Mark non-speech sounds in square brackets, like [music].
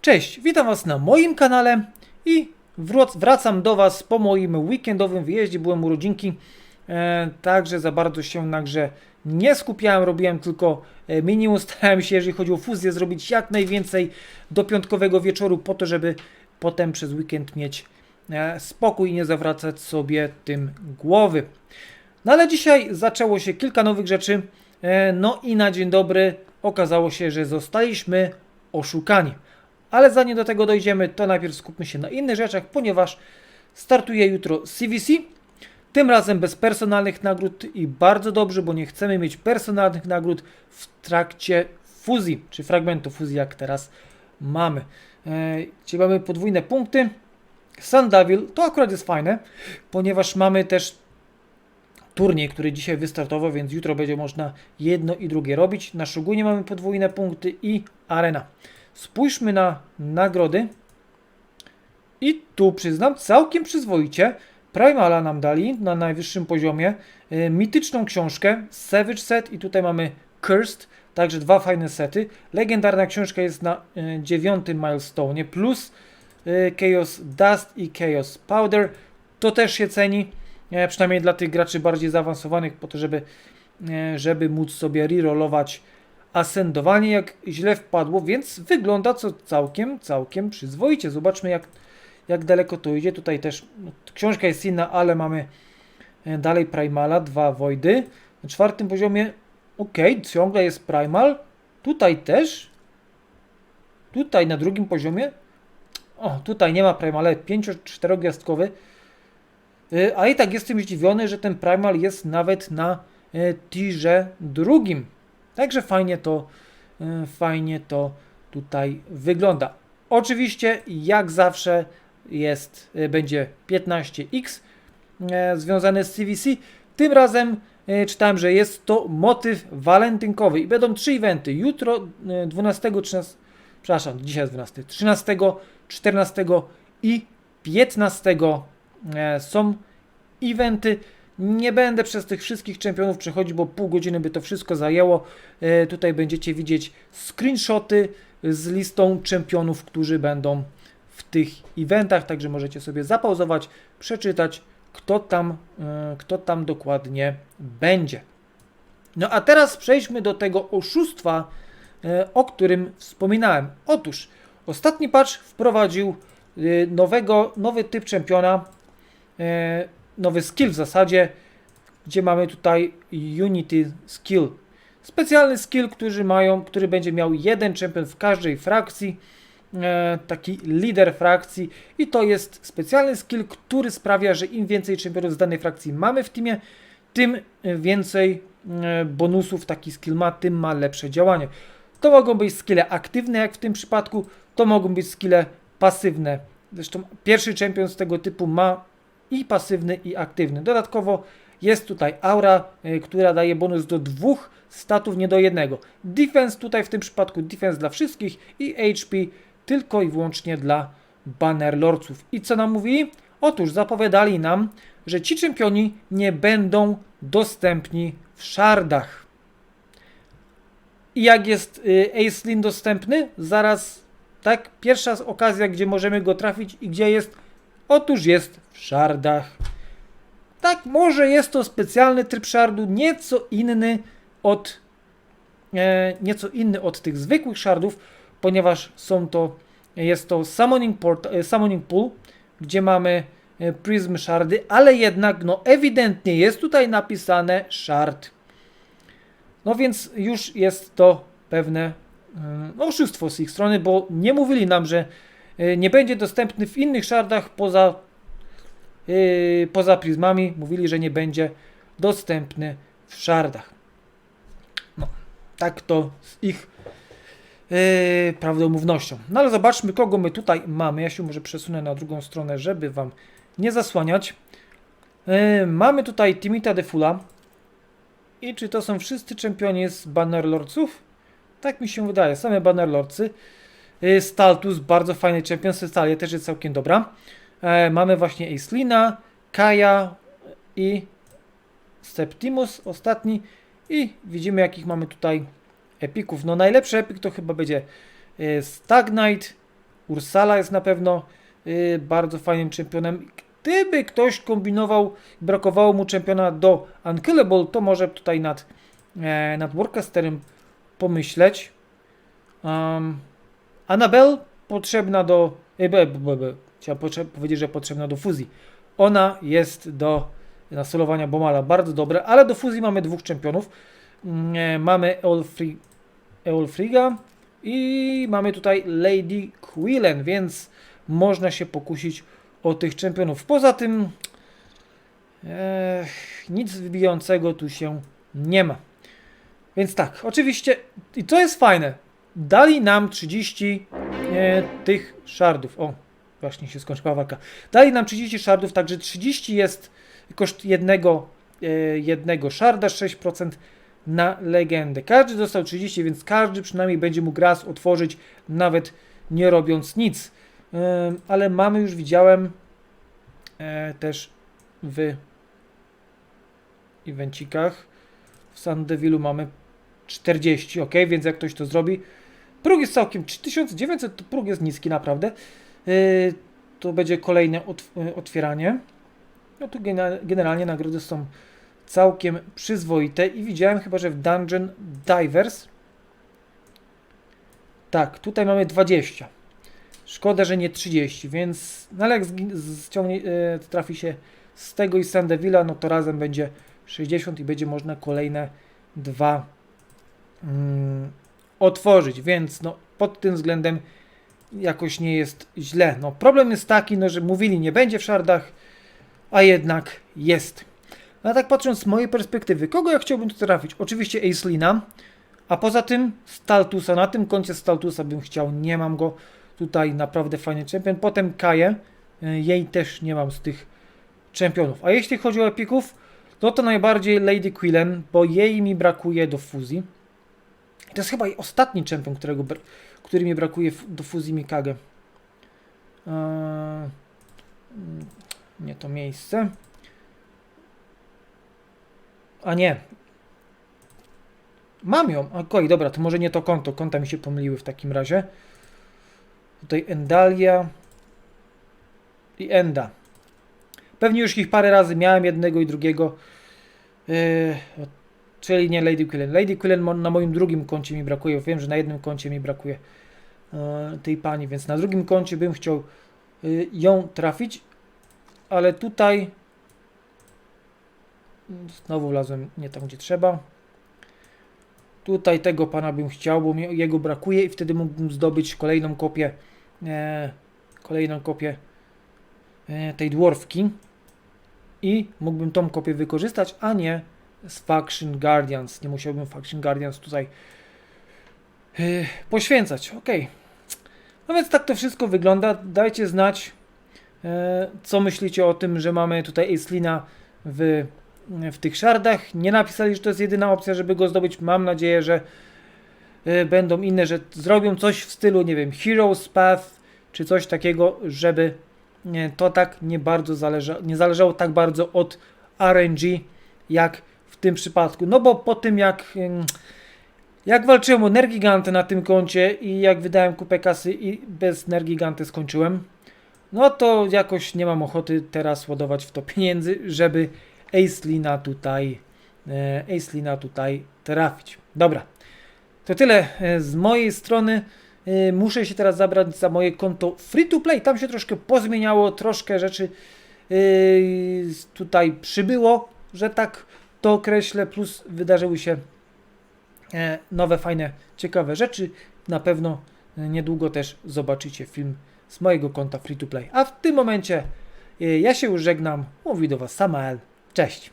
Cześć, witam Was na moim kanale i wrac- wracam do Was po moim weekendowym wyjeździe. Byłem urodzinki, e, także za bardzo się na grze nie skupiałem, robiłem tylko e, minimum. [laughs] Starałem się, jeżeli chodzi o fuzję, zrobić jak najwięcej do piątkowego wieczoru, po to, żeby potem przez weekend mieć e, spokój i nie zawracać sobie tym głowy. No ale dzisiaj zaczęło się kilka nowych rzeczy. E, No i na dzień dobry okazało się, że zostaliśmy oszukani. Ale zanim do tego dojdziemy, to najpierw skupmy się na innych rzeczach, ponieważ startuje jutro CVC. Tym razem bez personalnych nagród i bardzo dobrze, bo nie chcemy mieć personalnych nagród w trakcie fuzji, czy fragmentu fuzji, jak teraz mamy. E, Gdzie mamy podwójne punkty. Sandavil to akurat jest fajne, ponieważ mamy też turniej, który dzisiaj wystartował, więc jutro będzie można jedno i drugie robić. Na Shogunie mamy podwójne punkty i arena. Spójrzmy na nagrody. I tu przyznam, całkiem przyzwoicie. Primala nam dali na najwyższym poziomie. E, mityczną książkę, Savage Set i tutaj mamy Cursed, także dwa fajne sety. Legendarna książka jest na e, dziewiątym milestone, plus e, Chaos Dust i Chaos Powder. To też się ceni, e, przynajmniej dla tych graczy bardziej zaawansowanych, po to, żeby, e, żeby móc sobie rerollować asendowanie, jak źle wpadło, więc wygląda to całkiem, całkiem przyzwoicie. Zobaczmy, jak, jak daleko to idzie. Tutaj też no, książka jest inna, ale mamy e, dalej Primala, dwa Voidy. Na czwartym poziomie, ok, ciągle jest Primal. Tutaj też. Tutaj na drugim poziomie. O, tutaj nie ma Primala, 5-4 gwiazdkowy. E, A i tak jestem zdziwiony, że ten Primal jest nawet na e, tirze drugim. Także fajnie to, e, fajnie to tutaj wygląda. Oczywiście, jak zawsze, jest, e, będzie 15x e, związane z CVC. Tym razem czytałem, że jest to motyw walentynkowy i będą trzy eventy. Jutro e, 12, 13, przepraszam, dzisiaj jest 12, 13, 14 i 15 e, są eventy. Nie będę przez tych wszystkich czempionów przechodzić, bo pół godziny by to wszystko zajęło. E, tutaj będziecie widzieć screenshoty z listą czempionów, którzy będą w tych eventach, także możecie sobie zapauzować, przeczytać, kto tam, e, kto tam dokładnie będzie. No a teraz przejdźmy do tego oszustwa, e, o którym wspominałem. Otóż ostatni patch wprowadził nowego, nowy typ czempiona, nowy skill w zasadzie, gdzie mamy tutaj Unity Skill. Specjalny skill, który, mają, który będzie miał jeden czempion w każdej frakcji, e, taki lider frakcji i to jest specjalny skill, który sprawia, że im więcej czempionów z danej frakcji mamy w teamie, tym więcej e, bonusów taki skill ma, tym ma lepsze działanie. To mogą być skille aktywne, jak w tym przypadku, to mogą być skille pasywne. Zresztą pierwszy czempion z tego typu ma i pasywny, i aktywny. Dodatkowo jest tutaj aura, y, która daje bonus do dwóch statów, nie do jednego. Defense tutaj w tym przypadku defense dla wszystkich i HP tylko i wyłącznie dla bannerlordców. I co nam mówili? Otóż zapowiadali nam, że ci czempioni nie będą dostępni w szardach. I jak jest y, Ace Lin dostępny? Zaraz, tak, pierwsza okazja, gdzie możemy go trafić i gdzie jest? Otóż jest w szardach. Tak, może jest to specjalny tryb szardu, nieco inny od e, nieco inny od tych zwykłych szardów, ponieważ są to jest to summoning, port, e, summoning pool, gdzie mamy e, prism shardy, ale jednak no ewidentnie jest tutaj napisane shard. No więc już jest to pewne mm, oszustwo z ich strony, bo nie mówili nam, że e, nie będzie dostępny w innych shardach poza Yy, poza prizmami mówili, że nie będzie dostępny w shardach. No, tak to z ich yy, prawdomównością. No ale zobaczmy, kogo my tutaj mamy. Ja się może przesunę na drugą stronę, żeby Wam nie zasłaniać. Yy, mamy tutaj Timita Defula. I czy to są wszyscy czempioni z Bannerlordsów? Tak mi się wydaje, same Bannerlordsy. Yy, Staltus, bardzo fajny czempion, Cestalia też jest całkiem dobra. E, mamy właśnie Aislina, Kaja i Septimus ostatni i widzimy jakich mamy tutaj epików. No najlepszy epik to chyba będzie e, Stagnite Ursala jest na pewno y, bardzo fajnym czempionem. Gdyby ktoś kombinował, brakowało mu czempiona do Unkillable, to może tutaj nad, e, nad Worcesterem pomyśleć. Um, Annabelle potrzebna do. E, chciałem powiedzieć, że potrzebna do fuzji. Ona jest do nasolowania Bomala bardzo dobre, ale do fuzji mamy dwóch czempionów. Mm, e, Mamy Eolfri- Eolfriga i mamy tutaj Lady Quillen, więc można się pokusić o tych czempionów. Poza tym e, nic wybijającego tu się nie ma. Więc tak, oczywiście, i to jest fajne, dali nam 30 e, tych szardów. O, właśnie się skończyła walka. Dali nam 30 szardów, także 30 jest koszt jednego, e, jednego szarda, 6% na legendę. Każdy dostał 30, więc każdy przynajmniej będzie mógł raz otworzyć, nawet nie robiąc nic. Ym, ale mamy już, widziałem e, też w evencikach. W Sandevilu mamy 40, ok, więc jak ktoś to zrobi. Próg jest całkiem 3900, to próg jest niski naprawdę. Yy, to będzie kolejne yy, otwieranie. No tu generalnie nagrody są całkiem przyzwoite i widziałem chyba, że w Dungeon Divers tak, tutaj mamy 20. Szkoda, że nie 30, więc no ale jak zgi- z- ściągnie, e, trafi się z tego i Sandevilla, no to razem będzie 60 i będzie można kolejne dwa mm, otworzyć, więc no pod tym względem jakoś nie jest źle. No problem jest taki, no, że mówili nie będzie w szardach, a jednak jest. No a tak patrząc z mojej perspektywy, kogo ja chciałbym tu trafić? Oczywiście Aislina, a poza tym Staltusa, na tym koncie Staltusa bym chciał, nie mam go. Tutaj naprawdę fajny czempion. Potem Kaję, y, jej też nie mam z tych czempionów. A jeśli chodzi o epików, no to najbardziej Lady Quillen, bo jej mi brakuje do fuzji. To jest chyba i ostatni czempion, którego, który mi brakuje do fuzji Mikage. Eee, nie to miejsce. A nie. Mam ją. Okej, dobra, to może nie to konto. Konta mi się pomyliły w takim razie. Tutaj Endalia i Enda. Pewnie już ich parę razy miałem, jednego i drugiego. Yy, czyli nie Lady Quillen. Lady Quillen na moim drugim koncie mi brakuje. Wiem, że na jednym koncie mi brakuje yy, tej pani, więc na drugim koncie bym chciał yy, ją trafić. Ale tutaj znowu wlazłem nie tam, gdzie trzeba. Tutaj tego pana bym chciał, bo mi jego brakuje i wtedy mógłbym zdobyć kolejną kopię e, kolejną kopię e, tej dwarfki i mógłbym tą kopię wykorzystać, a nie z Faction Guardians. Nie musiałbym Faction Guardians tutaj e, poświęcać. Ok. No więc tak to wszystko wygląda. Dajcie znać, e, co myślicie o tym, że mamy tutaj Aislina w, w tych szardach. Nie napisali, że to jest jedyna opcja, żeby go zdobyć. Mam nadzieję, że y, będą inne, że zrobią coś w stylu, nie wiem, Heroes Path, czy coś takiego, żeby to tak nie bardzo zależa, nie zależało tak bardzo od RNG, jak tym przypadku. No bo po tym jak jak walczyłem o Nergiganty na tym koncie i jak wydałem kupę kasy i bez Nergiganty skończyłem, no to jakoś nie mam ochoty teraz ładować w to pieniędzy, żeby Aislina tutaj e, Aislina tutaj trafić. Dobra. To tyle e, z mojej strony. E, Muszę się teraz zabrać za moje konto free to play. Tam się troszkę pozmieniało, troszkę rzeczy tutaj przybyło, że tak to określę, plus wydarzyły się e, nowe, fajne, ciekawe rzeczy. Na pewno e, niedługo też zobaczycie film z mojego konta free to play. A w tym momencie e, ja się już żegnam. Mówi do Was Samael. Cześć.